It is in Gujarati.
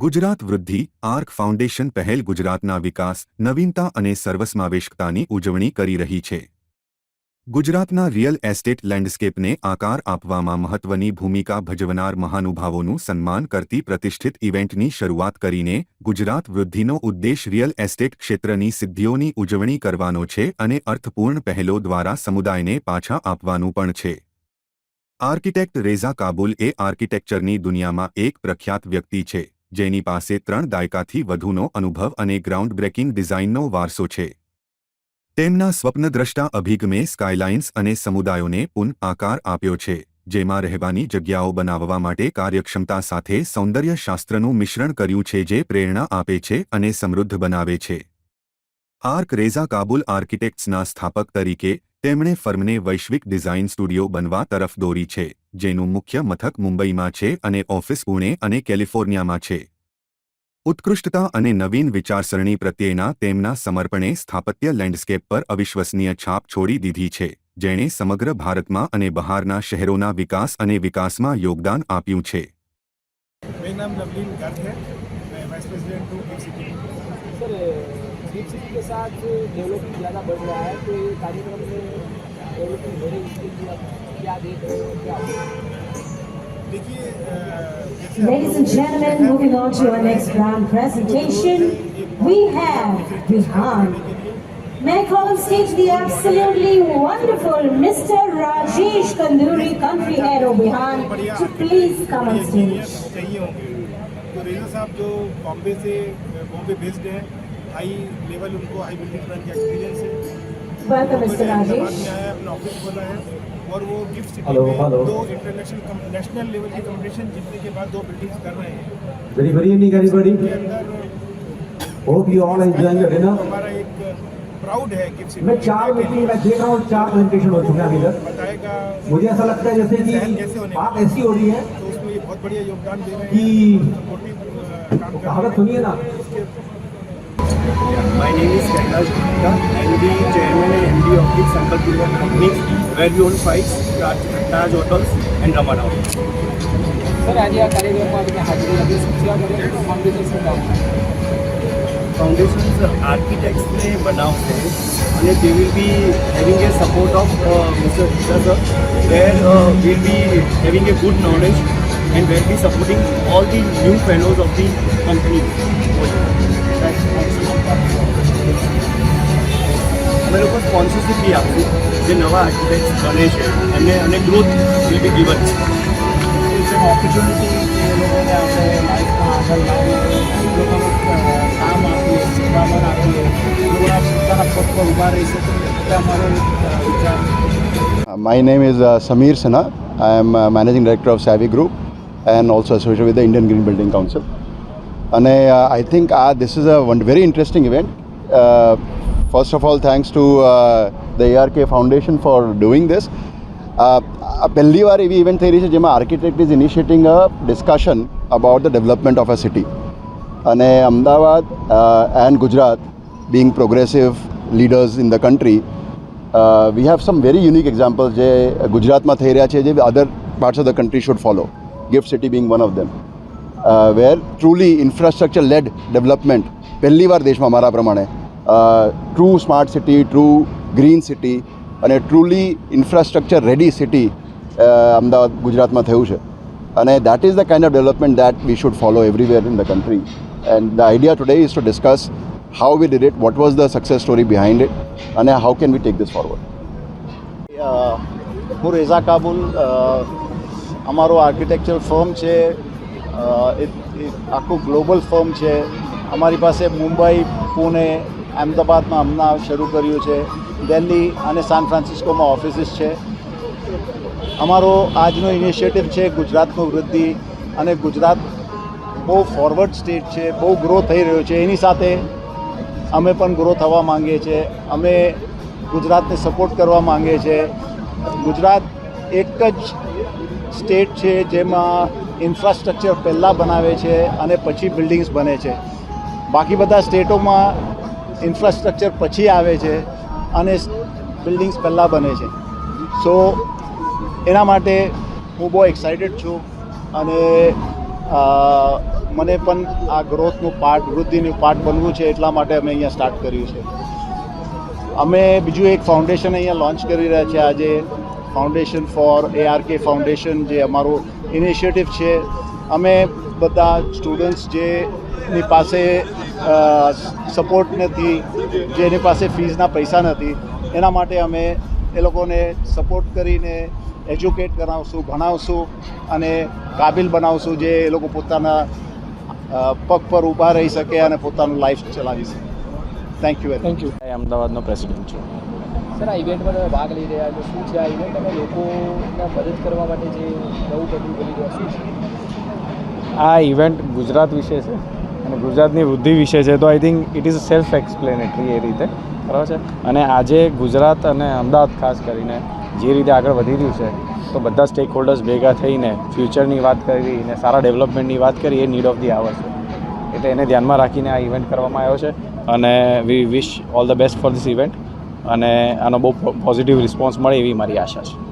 ગુજરાત વૃદ્ધિ, આર્ક ફાઉન્ડેશન પહેલ ગુજરાતના વિકાસ, નવીનતા અને સર્વસમાવેશકતાની ઉજવણી કરી રહી છે. ગુજરાતના રિયલ એસ્ટેટ લેન્ડસ્કેપને આકાર આપવામાં મહત્વની ભૂમિકા ભજવનાર મહાનુભાવોનું સન્માન કરતી પ્રતિષ્ઠિત ઇવેન્ટની શરૂઆત કરીને ગુજરાત વૃદ્ધિનો ઉદ્દેશ રિયલ એસ્ટેટ ક્ષેત્રની સિદ્ધિઓની ઉજવણી કરવાનો છે અને અર્થપૂર્ણ પહેલો દ્વારા સમુદાયને પાછા આપવાનું પણ છે. આર્કિટેક્ટ રેઝા કાબુલ એ આર્કિટેક્ચરની દુનિયામાં એક પ્રખ્યાત વ્યક્તિ છે. જેની પાસે ત્રણ દાયકાથી વધુનો અનુભવ અને ગ્રાઉન્ડ બ્રેકિંગ ડિઝાઇનનો વારસો છે. તેમના સ્વપ્નદ્રષ્ટા અભિગમે સ્કાયલાઇન્સ અને સમુદાયોને પુન આકાર આપ્યો છે, જેમાં રહેવાની જગ્યાઓ બનાવવા માટે કાર્યક્ષમતા સાથે સૌંદર્યશાસ્ત્રનું મિશ્રણ કર્યું છે જે પ્રેરણા આપે છે અને સમૃદ્ધ બનાવે છે. આર્ક રેઝા કાબુલ આર્કિટેક્ટ્સના સ્થાપક તરીકે તેમણે ફર્મને વૈશ્વિક ડિઝાઇન સ્ટુડિયો બનવા તરફ દોરી છે જેનું મુખ્ય મથક મુંબઈમાં છે અને ઓફિસ પુણે અને કેલિફોર્નિયામાં છે ઉત્કૃષ્ટતા અને નવીન વિચારસરણી પ્રત્યેના તેમના સમર્પણે સ્થાપત્ય લેન્ડસ્કેપ પર અવિશ્વસનીય છાપ છોડી દીધી છે જેણે સમગ્ર ભારતમાં અને બહારના શહેરોના વિકાસ અને વિકાસમાં યોગદાન આપ્યું છે मेरा नाम नवलीन गर्ग है मैं वाइस प्रेसिडेंट हूँ gift city sir sweet city के साथ डेवलपमेंट ज़्यादा बढ़ रहा है तो ये कार्यक्रम में डेवलपमेंट हो रही है इसके लिए आप क्या देख रहे हो क्या देखिए अ, जैसे हम Ladies and लोग gentlemen, हैं, moving on to our next round presentation, we have Bihan. May I call on stage the absolutely wonderful Mr. Rajesh Kanduri, country head of Bihan, to please come on बढ़िया stage. engineers चाहिए होंगे तो रेजा साहब जो बॉम्बे से बॉम्बे बेस्ड हैं High level उनको हाई बिल्डिंग प्लान का एक्सपीरियंस है। Welcome, वो Mr. हैदराबाद में आया अपना ऑफ़िस खोला है। और वो गिफ्ट सिटी Hello, में hello. दो इंटरनेशनल नेशनल लेवल की कंपटीशन जीतने के बाद दो बिल्डिंग्स कर रहे हैं। Very good evening, everybody. के अंदर Hope you all enjoying your हमारा एक प्राउड है गिफ्ट सिटी मैं चार मीटिंग मैं देख रहा हूँ चार प्रेजेंटेशन हो चुके हैं अभी तक। बताएगा। मुझे ऐसा लगता है जैसे कि बात ऐसी हो रही है तो उसमें ये बहुत बढ़िया योगदान दे रहे हैं। कि रहे कहावत सुनिए ना। Yeah, my name is Kailash Gupta. I'm the chairman and MD of the Sankalp Junior Companies, where we own fights, Taj, Hotels and Ramana Hotels. Sir આજે આ કાર્યક્રમમાં તમે હાજરી આપી સૂચના કરી ફાઉન્ડેશન શું કામ ફાઉન્ડેશન્સ આર્કિટેક્ટ્સને બનાવશે અને they will be having a support of mister sir we're will be having a good knowledge and we're be supporting all the new fellows of the company અમે લોકો સ્પોન્સરશિપ બી આપશું જે નવા આર્કિટેક્ટ બને છે એમને અને ગ્રોથ વિલ બી ગિવન છે ઓપોર્ચ્યુનિટી એ લોકોને આપણે લાઈફમાં આગળ લાવીએ એ લોકોનું અ, કામ આપીએ શીખવામાં આપીએ એ લોકોના પોતાના પગ પર ઊભા રહી શકે એટલે અમારો એક, અ, વિચાર Uh, My name is uh, Samir Sinha. I am uh, Managing Director of Savvy Group and also associated with the Indian Green Building Council. And I think આ this is a one very interesting event first of all thanks to the ARK foundation for doing this. Uh, પહેલી વાર એવી ઇવેન્ટ થઈ રહી છે જેમાં architect is initiating a discussion about the development of a city અને Ahmedabad and Gujarat being progressive leaders in the country we have some very unique examples જે ગુજરાતમાં થઈ રહ્યા છે જે other parts of the country should follow gift city being one of them where truly infrastructure led development પહેલી વાર દેશમાં મારા પ્રમાણે. True smart city true green city અને truly infrastructure ready city Ahmedabad, ગુજરાતમાં થયું છે. અને that is the kind of development that we should follow everywhere in the country and the idea today is to discuss how we did it what was the success story behind it અને how can we take this forward હું રેઝા કાબુલ અમારું આર્કિટેક્ચર ફર્મ છે. આખું ગ્લોબલ ફર્મ છે. અમારી પાસે મુંબઈ, પુણે, અમદાવાદમાં હમણાં શરૂ કર્યું છે. દિલ્હી અને સાન ફ્રાન્સિસ્કોમાં ઓફિસીસ છે. અમારો આજનો ઇનિશિયેટિવ છે ગુજરાતનું વૃદ્ધિ અને ગુજરાત બહુ ફોરવર્ડ સ્ટેટ છે, બહુ ગ્રો થઈ રહ્યો છે. એની સાથે અમે પણ ગ્રો થવા માંગીએ છીએ. અમે ગુજરાતને સપોર્ટ કરવા માંગીએ છીએ. ગુજરાત એક જ સ્ટેટ છે જેમાં ઇન્ફ્રાસ્ટ્રક્ચર પહેલાં બનાવે છે અને પછી બિલ્ડિંગ્સ બને છે. બાકી બધા સ્ટેટોમાં ઇન્ફ્રાસ્ટ્રક્ચર પછી આવે છે અને બિલ્ડિંગ્સ પહેલાં બને છે. સો, એના માટે હું બહુ એક્સાઇટેડ છું અને મને પણ આ ગ્રોથનું પાર્ટ વૃદ્ધિનું પાર્ટ બનવું છે એટલા માટે અમે અહીંયા સ્ટાર્ટ કર્યું છે. અમે બીજું એક ફાઉન્ડેશન અહીંયા લોન્ચ કરી રહ્યા છીએ આજે. ફાઉન્ડેશન ફોર એઆરકે કે ફાઉન્ડેશન જે અમારું ઇનિશિયેટિવ છે. અમે બધા સ્ટુડન્ટ્સ જેની પાસે સપોર્ટ નથી જેની પાસે ફીઝના પૈસા નથી એના માટે અમે એ લોકોને સપોર્ટ કરીને એજ્યુકેટ કરાવશું ભણાવશું અને કાબિલ બનાવશું જે એ લોકો પોતાના પગ પર ઊભા રહી શકે અને પોતાનું લાઈફ ચલાવી શકે. Thank you very thank you અમદાવાદનો president છું. સર આ ઇવેન્ટમાં તમે ભાગ લઈ રહ્યા છો. શું છે આ ઇવેન્ટ અને લોકોને મદદ કરવા માટે જે નવું બધું કરી રહ્યા શું છે? આ ઇવેન્ટ ગુજરાત વિશે છે અને ગુજરાતની વૃદ્ધિ વિશે છે. તો I think it is self explanatory એ રીતે. બરાબર છે? અને આજે ગુજરાત અને અમદાવાદ ખાસ કરીને જે રીતે આગળ વધી રહ્યું છે, તો બધા સ્ટેક હોલ્ડર્સ ભેગા થઈને ફ્યુચરની વાત કરી અને સારા ડેવલપમેન્ટની વાત કરી એ નીડ ઓફ ધી આવર છે. એટલે એને ધ્યાનમાં રાખીને આ ઇવેન્ટ કરવામાં આવ્યો છે. અને we wish all the best for this event અને આનો બહુ પોઝિટિવ રિસ્પોન્સ મળે એવી મારી આશા છે.